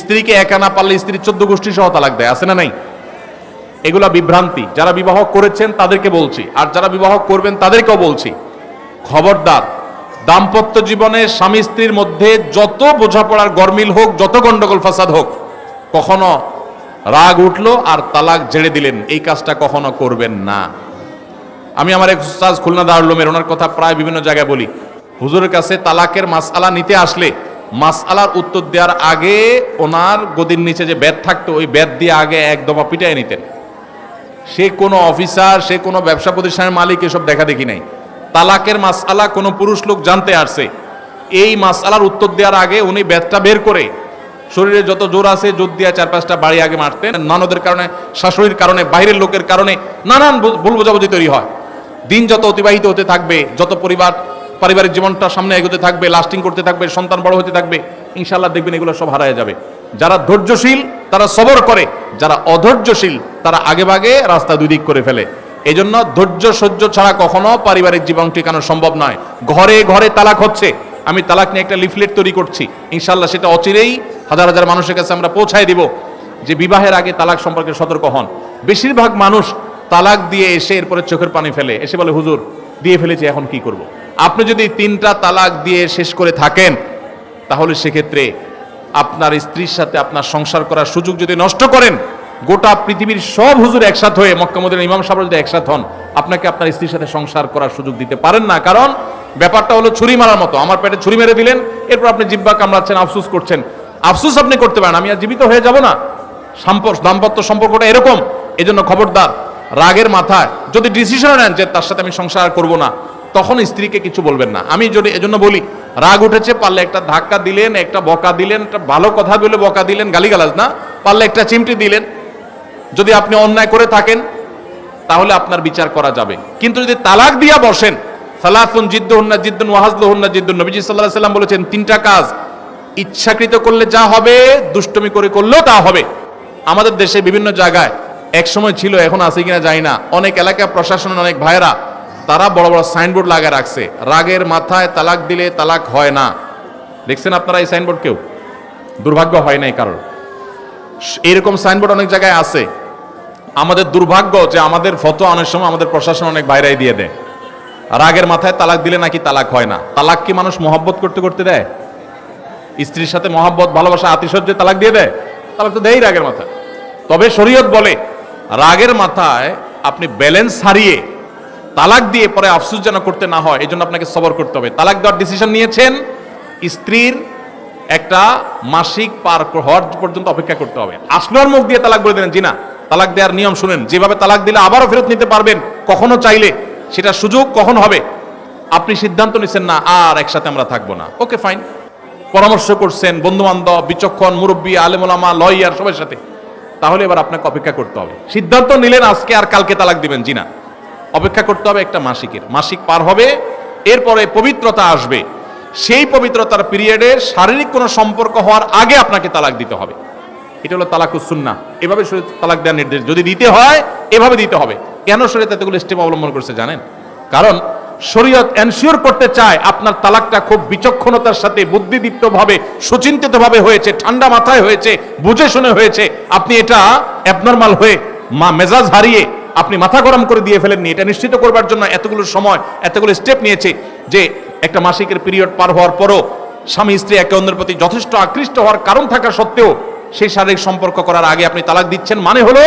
স্ত্রীকে একা না পারলে স্ত্রীর চোদ্দ গোষ্ঠী সহ তালাক দেয়, আছে না নাই? এগুলা বিভ্রান্তি। যারা বিবাহ করেছেন তাদেরকে বলছি, আর যারা বিবাহ করবেন তাদেরকেও বলছি, খবরদার, দাম্পত্য জীবনে স্বামী স্ত্রীর মধ্যে যত বোঝাপড়ার গরমিল হোক, যত গন্ডগোল ফাসাদ হোক, কখনো রাগ উঠল আর তালাক ঝেড়ে দিলেন, এই কাজটা কখনো করবেন না। আমি আমার এক উস্তাজ খুলনা দারুলমের ওনার কথা প্রায় বিভিন্ন জায়গায় বলি, হুজুরের কাছে তালাকের মাসআলা নিতে আসলে মাসআলার উত্তর দেওয়ার আগে ওনার গদির নিচে যে ব্যাট থাকতো, ওই ব্যাট দিয়ে আগে এক দফা পিটাই নিতেন। সে কোনো অফিসার, সে কোনো ব্যবসা প্রতিষ্ঠানের মালিক এসব দেখা দেখি নাই। তালাকের মাসআলা কোনো পুরুষ লোক জানতে আসছে। এই মাসআলার উত্তর দেওয়ার আগে উনি ব্যাটটা বের করে শরীরে যত জোর আছে জোর দিয়ে চার পাঁচটা বাড়ি আগে মারতেন। ননদের কারণে, শাশুড়ির কারণে, বাইরের লোকের কারণে নানান ভুল বোঝাবুঝি তৈরি হয়। দিন যত অতিবাহিত হতে থাকবে, যত পরিবার পারিবারিক জীবনটা সামনে এগোতে থাকবে লাস্টিং করতে থাকবে, সন্তান বড় হতে থাকবে ইনশাল্লাহ দেখবেন এগুলো সব হারায় যাবে। যারা ধৈর্যশীল, তারা সবর করে, যারা অধৈর্যশীল, তারা আগে ভাগে রাস্তা দুই দিক করে ফেলে। এই জন্য ধৈর্য সহ্য ছাড়া কখনো পারিবারিক জীবন টিকানো সম্ভব নয়। ঘরে ঘরে তালাক হচ্ছে। আমি তালাক নিয়ে একটা লিফলেট তৈরি করছি। ইনশাল্লাহ সেটা অচিরেই হাজার হাজার মানুষের কাছে আমরা পৌঁছায় দিব যে বিবাহের আগে তালাক সম্পর্কে সতর্ক হন। বেশিরভাগ মানুষ তালাক দিয়ে এসে এরপরে চোখের পানি ফেলে। এসে বলে, হুজুর, দিয়ে ফেলেছি, এখন কি করব। আপনি যদি তিনটা তালাক দিয়ে শেষ করে থাকেন, তাহলে সেক্ষেত্রে আপনার স্ত্রীর সাথে আপনার সংসার করার সুযোগ যদি নষ্ট করেন, গোটা পৃথিবীর সব হুজুর একসাথ হয়ে মক্কামুদ্দিন ইমাম সাহেব যদি একসাথ হন, আপনাকে আপনার স্ত্রীর সাথে সংসার করার সুযোগ দিতে পারেন না। কারণ ব্যাপারটা হলো ছুরি মারার মতো। আমার পেটে ছুরি মেরে দিলেন, এরপর আপনি জিব্বা কামড়াচ্ছেন, আফসুস করছেন। আফসুস আপনি করতে পারেন, আমি আর জীবিত হয়ে যাব না। সম্পর্ক দাম্পত্য সম্পর্কটা এরকম। এই জন্য খবরদার, রাগের মাথায় যদি ডিসিশন নেন যে তার সাথে আমি সংসার করব না তখন স্ত্রীকে কিছু বলবেন না। আমি যদি এজন্য বলি, রাগ উঠেছে, পারলে একটা ধাক্কা দিলেন, একটা বকা দিলেন, একটা ভালো কথা বলে বকা দিলেন, গালিগালাজ না, পারলে একটা চিমটি দিলেন। যদি আপনি অন্যায় করে থাকেন, তাহলে আপনার বিচার করা যাবে। কিন্তু যদি তালাক দিয়া বসেন সালাফুন সালাতুন জিদ্দুন্না জিদ্দুন ওয়াহাজলুহুন্না জিদ্দুন, নবীজি আলাইহি সাল্লাম বলেছেন, তিনটা কাজ, ইচ্ছাকৃত করলে যা হবে, দুষ্টমি করে করলেও তা হবে। আমাদের দেশে বিভিন্ন জায়গায় এক সময় ছিল, এখন আছে কিনা জানি না। অনেক এলাকা প্রশাসনের অনেক ভাইরা তারা বড় বড় সাইনবোর্ড লাগায় রাখছে। রাগের মাথায় তালাক দিলে তালাক হয় না। দেখছেন আপনারা এই সাইনবোর্ড কেউ? দুর্ভাগ্য হয় নাই কারোর। এরকম সাইনবোর্ড অনেক জায়গায় আছে। আমাদের দুর্ভাগ্য যে আমাদের ফটো অনেক সময় আমাদের প্রশাসন অনেক বাইরে দিয়ে দেয়। রাগের মাথায় তালাক দিলে নাকি তালাক হয় না। তালাক কি মানুষ মহব্বত করতে করতে দেয়? স্ত্রীর সাথে মহব্বত, ভালোবাসা, আতিশয্যে তালাক দিয়ে দেয়? তালাক তো দেয় রাগের মাথায়। তবে শরীয়ত বলে, রাগের মাথায় আপনি ব্যালেন্স হারিয়ে তালাক দিয়ে পরে আফসুস যেন করতে না হয় এই জন্য আপনাকে সবর করতে হবে। তালাক দেওয়ার ডিসিশন নিয়েছেন, স্ত্রীর একটা মাসিক পার হওয়ার পর্যন্ত অপেক্ষা করতে হবে। আসলোর মুখ দিয়ে তালাক বলে দিলেন, জি না, তালাক দেওয়ার নিয়ম শুনেন, যেভাবে তালাক দিলে আবারও ফেরত নিতে পারবেন, কখনো চাইলে, সেটা সুযোগ কখন হবে? আপনি সিদ্ধান্ত নিচ্ছেন না, আর একসাথে আমরা থাকব না। Okay, fine. পরামর্শ করছেন বন্ধু বান্ধব বিচক্ষণ, মুরব্বী আলেমুলামা লয়ার, সবার সাথে। তাহলে এবার আপনাকে অপেক্ষা করতে হবে। সিদ্ধান্ত নিলেন, আজকে আর কালকে তালাক দিবেন, জি না। অপেক্ষা করতে হবে একটা মাসিকের। মাসিক পার হবে, এরপরে পবিত্রতা আসবে। সেই পবিত্রতার পিরিয়ডে শারীরিক কোনো সম্পর্ক হওয়ার আগে আপনাকে তালাক দিতে হবে। এটা হলো তালাকুস সুন্না এভাবে শরীর তালাক দেওয়ার নির্দেশ। যদি দিতে হয়, এভাবে দিতে হবে। কেন শরীয়ত এতগুলো স্টেপ অবলম্বন করছে জানেন? কারণ শরীয়ত এনশিওর করতে চায় আপনার তালাকটা খুব বিচক্ষণতার সাথে, বুদ্ধিদীপ্তভাবে, সুচিন্তিতভাবে হয়েছে, ঠান্ডা মাথায় হয়েছে, বুঝে শুনে হয়েছে। আপনি এটা অ্যাবনর্মাল হয়ে মা মেজাজ হারিয়ে আপনি মাথা গরম করে দিয়ে ফেলেননি, এটা নিশ্চিত করবার জন্য এতগুলো সময়, এতগুলো স্টেপ নিয়েছে যে একটা মাসিকের পিরিয়ড পার হওয়ার পরও স্বামী, স্ত্রী একে অন্যের প্রতি যথেষ্ট আকৃষ্ট হওয়ার কারণ থাকা সত্ত্বেও সেই শারীরিক সম্পর্ক করার আগে আপনি তালাক দিচ্ছেন মানে হলো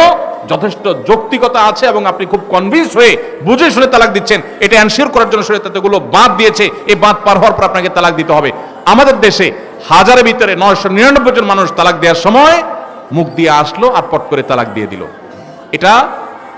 যথেষ্ট যৌক্তিকতা আছে এবং আপনি খুব কনভিন্স হয়ে বুঝে শুনে তালাক দিচ্ছেন। এটা অ্যানশিওর করার জন্য শরীর এতগুলো বাদ দিয়েছে, এই বাদ পার হওয়ার পর আপনাকে তালাক দিতে হবে। আমাদের দেশে হাজারের ভিতরে নয়শো নিরানব্বই জন মানুষ তালাক দেওয়ার সময় মুখ দিয়ে আসলো আর পট করে তালাক দিয়ে দিল। এটা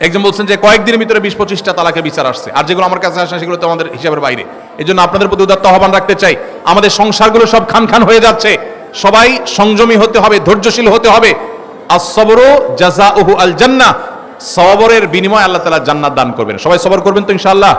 একজন বলছেন যে কয়েকদিনের ভিতরে বিশ পঁচিশটা তালাকের বিচার আসছে। আর যেগুলো আমার কাছে আসে সেগুলো তো আমাদের হিসাবের বাইরে। এই জন্য আপনাদের প্রতি উদাত্ত আহ্বান রাখতে চাই। আমাদের সংসারগুলো সব খান খান হয়ে যাচ্ছে। সবাই সংযমী হতে হবে, ধৈর্যশীল হতে হবে। আর জাজা ওহু আল জান্না সবরের বিনিময় আল্লাহ তালা জান্নাত দান করবেন। সবাই সবর করবেন তো ইনশাআল্লাহ?